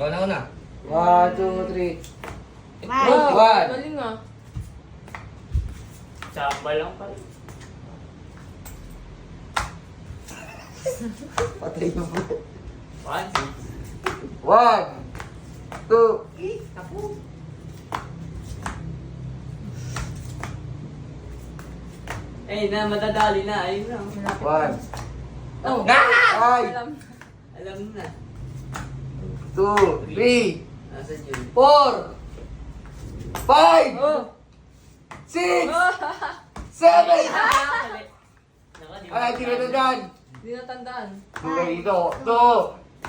Ikaw na una. One, two, three. Five. One. Wow, galing ah. Chamba lang pala. Patay mo po. One. One, two, Eh, na, madadali na. Ayun na. one, Oh. five, Alam. Alam na. Two, three, four, five, Oh. six, Oh. seven. Ay, tira na dyan. Hindi natandaan. Tira dito. Two,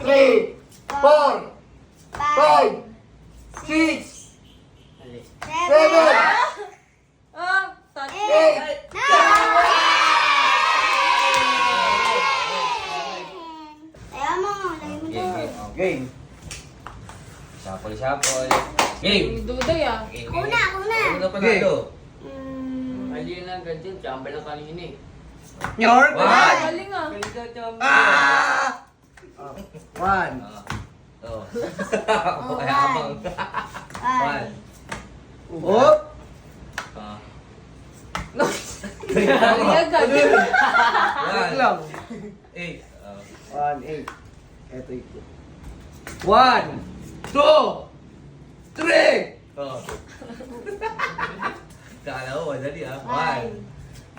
three, four, five, six, seven, Ah! Eight, Kaya mo, lagay mo Game, doon. game. Oh, Game. Shuffle, shuffle. Game. Duday ah. Game, Ako game. na, ako na. Ako na panalo. Mm. Mali na agad yun. Chamba lang kanina eh. York. One. Galing ah. Ganito, chamba. Ah! One, Ah. Oh. Ako kaya abang. One. up, Ah. Galing agad. Wait lang. Eight. One, eight. Eto ito. One, two, three. Oh. Kala ko, madali ah. One.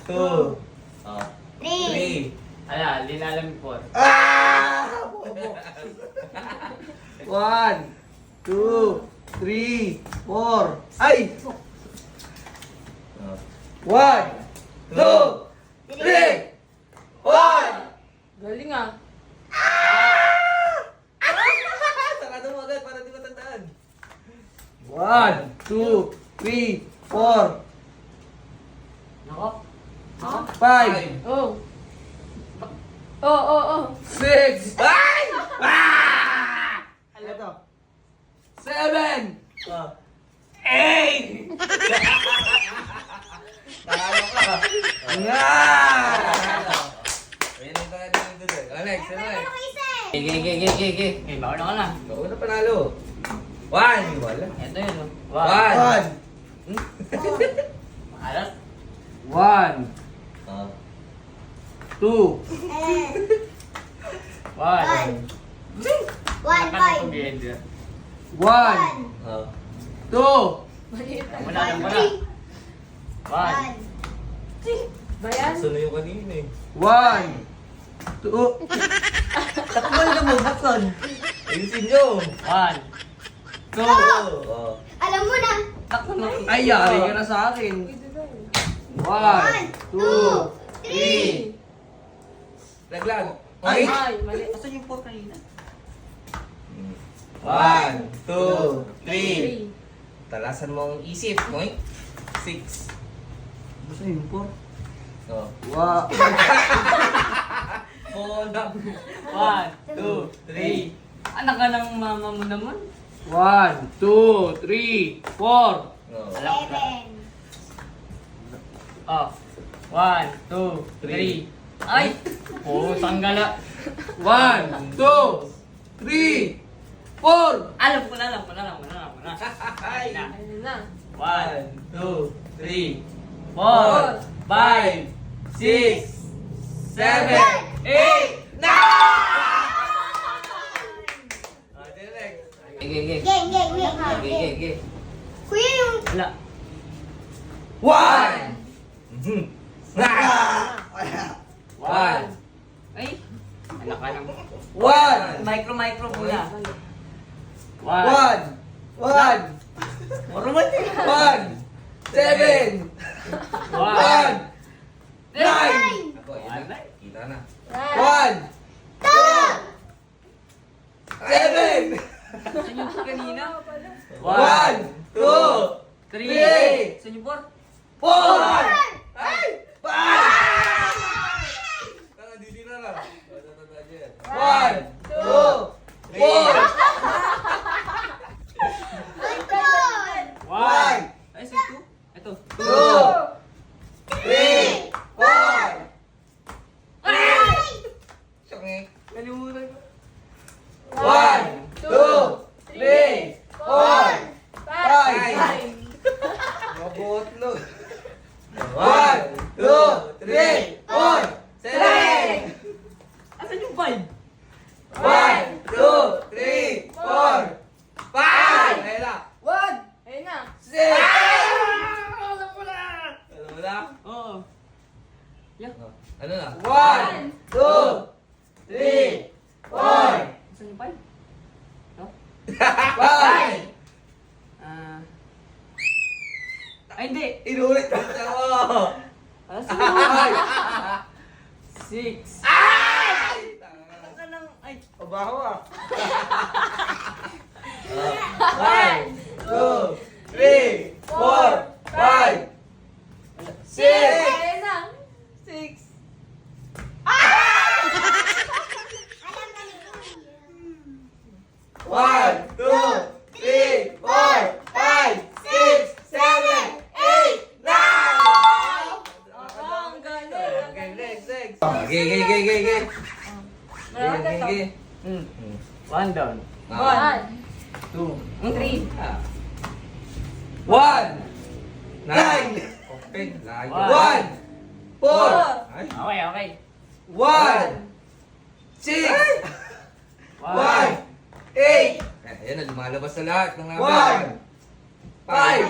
Two. Oh. three, Three. Ala, hindi na alam yung four. Ah! One, two, three, four. Ay! Oh. One, two, three, one. Galing ah. Sarado mo agad para di matandaan. One, two, three, four, Nako. five, Oh. Oh, oh, oh. six. Ay! Ah! Ito. Seven. Ah. Eight. Talo ka. Yeah! Ayun ang tayo dito. Oh, next, ano next? eh. Okay, okay, okay, okay. Eh, ka na. Na panalo. One. Wala. Ito yun. oh. One. One. Alas. One, Ah. two, Eh, One. One. One, five. nakapag-end. one, One, Ah. two. Wala, one, wala. One. One. Bayan. Saan na yung kanina eh? one, two. Takbo na mo, baksan. Ayusin nyo. One. Two. Oh. Alam mo na. Ay, yari ka na sa akin. One, two, three. Laglag. Ay! Ay, mali. Asan yung four kanina? One, two, three. Talasan mo ang isip. Moink. Six. Basta yung four. Oh. Wow. Four na. One, two, three. Anak ka ng mama mo naman. One, two, three, four. Oh. Alam ko na. Seven. Oh. One, two, three. Ay! Oh, sanggala. One, two, three, four. Alam ko na, alam ko na, alam ko na, alam ko na. Ay na. Ayun na. One, two, three, Four. five, six, seven, eight, Ah, okay. Game, game, game. Okay, okay, game. okay. Kuya yung... Wala. One. Mhm. One. Ay! Anak ka ng... One. Micro, micro muna. One. One. Romantic. One. Seven. One. One. Nine. Kita na. One! Ay, say two? Ito. Two! Three! Four! Ay! Siyok eh. Nalimutan ko. One! Two! Three! Asan yung vibe? Four. Five. Ayun na. One. Ayun na. Six. Alam ko na. Alam mo na? Oo. Ano na? One. Two. One, two, three, four, five, six. Ayan na. Six. One, two, three, four, five, six, seven, eight, nine. Oh, ang galing. Okay, next, next. Okay, okay, okay, okay, okay. Okay, okay, okay. Hmm. One down. Ah. One, Two. Three, Ah. One! Nine. Open. Layo. One! Four! Ay. Okay, okay. One! Six! One. One! Eight! Ayan na, lumalabas sa lahat ng number. One! Five!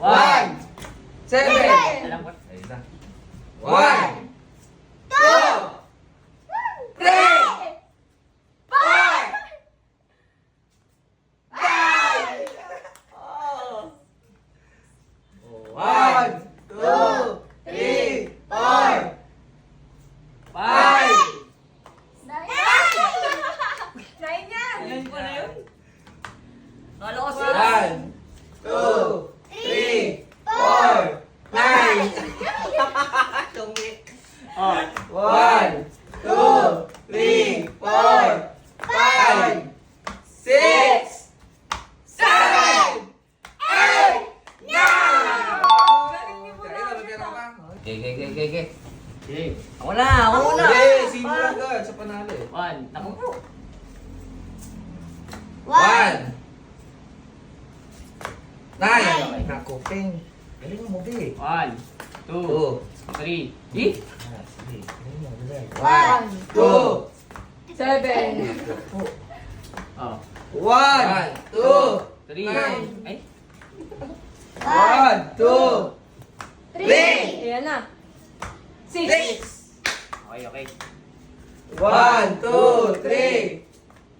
One. Seven! Alam ko. Ayun na. One! Two! Three! Four! Five! One! Two! Three! Four! Five! nine yan. Ayan ko na yun. Kala ko One! Two! Three! Four! Nine! Oh. One! Two! Three! Four! Five! Six! Seven! Eight! Nine! Okay, okay, okay, okay, okay. Okay. Ako na, ako na. Okay, sino agad sa panalo eh. One. Naku po. One. Nine. Naku, Peng. Galing mo, be. One. Two. Two. Three. Galing. One! Two! Seven. Oh. One! Two! Three. Nine. Ay. One! Two! Three. Ayan na. Six. Okay, okay. One! Two! Three!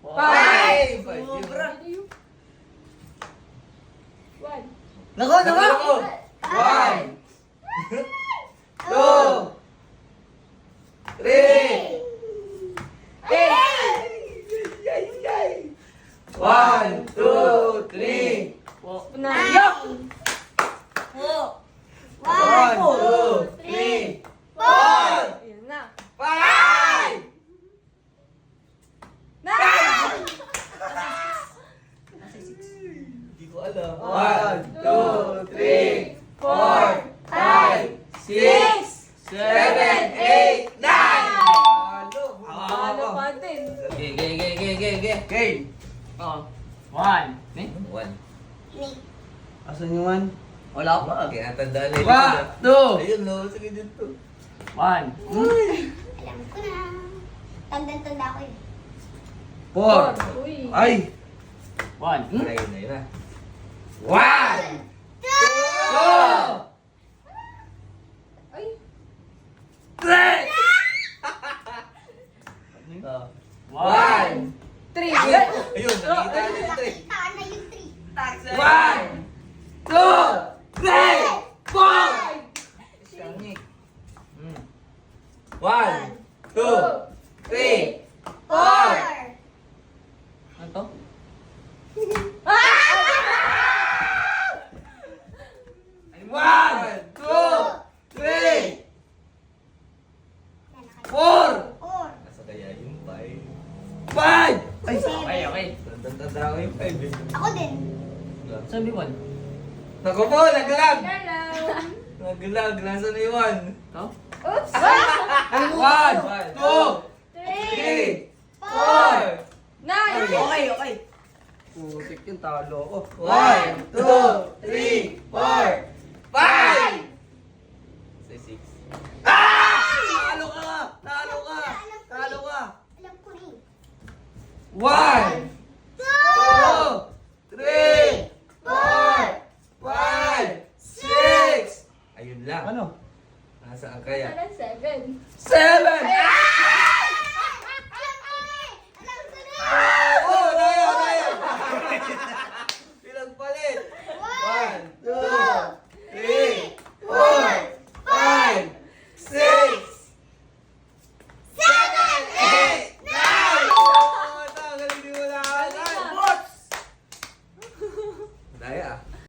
Five. Sobra! One. Nako, Nako! One! Two! Three! One, two, three. Nine. One, two, Asan yung one? Wala pa. Okay, natandaan na One, two. Ayun, no. Sige dito. One. Alam ko na. Tandang-tanda ko eh. Four. Uy. Ay. One. Hmm? Ayun na, yun na. One, two, Ay. three. Ah. One. Three. Ayun, nakita niyo yung three. Nakita na yung three. One, two, three, four. Siyangik. Hmm. One, two, three, Four. four. Ano to? One, two, three, four, Four. Nasa kaya yung five. five. Ay, Okay, okay. Tanda-tanda ko yung five eh. Ako din. Saan may one? Naku po, naglag! Hello. Naglag, nasa na one? To? Oops. One, two, Three. Four. four. Nine. Okay, okay. Putik yung talo ko. One, two, three, four, five!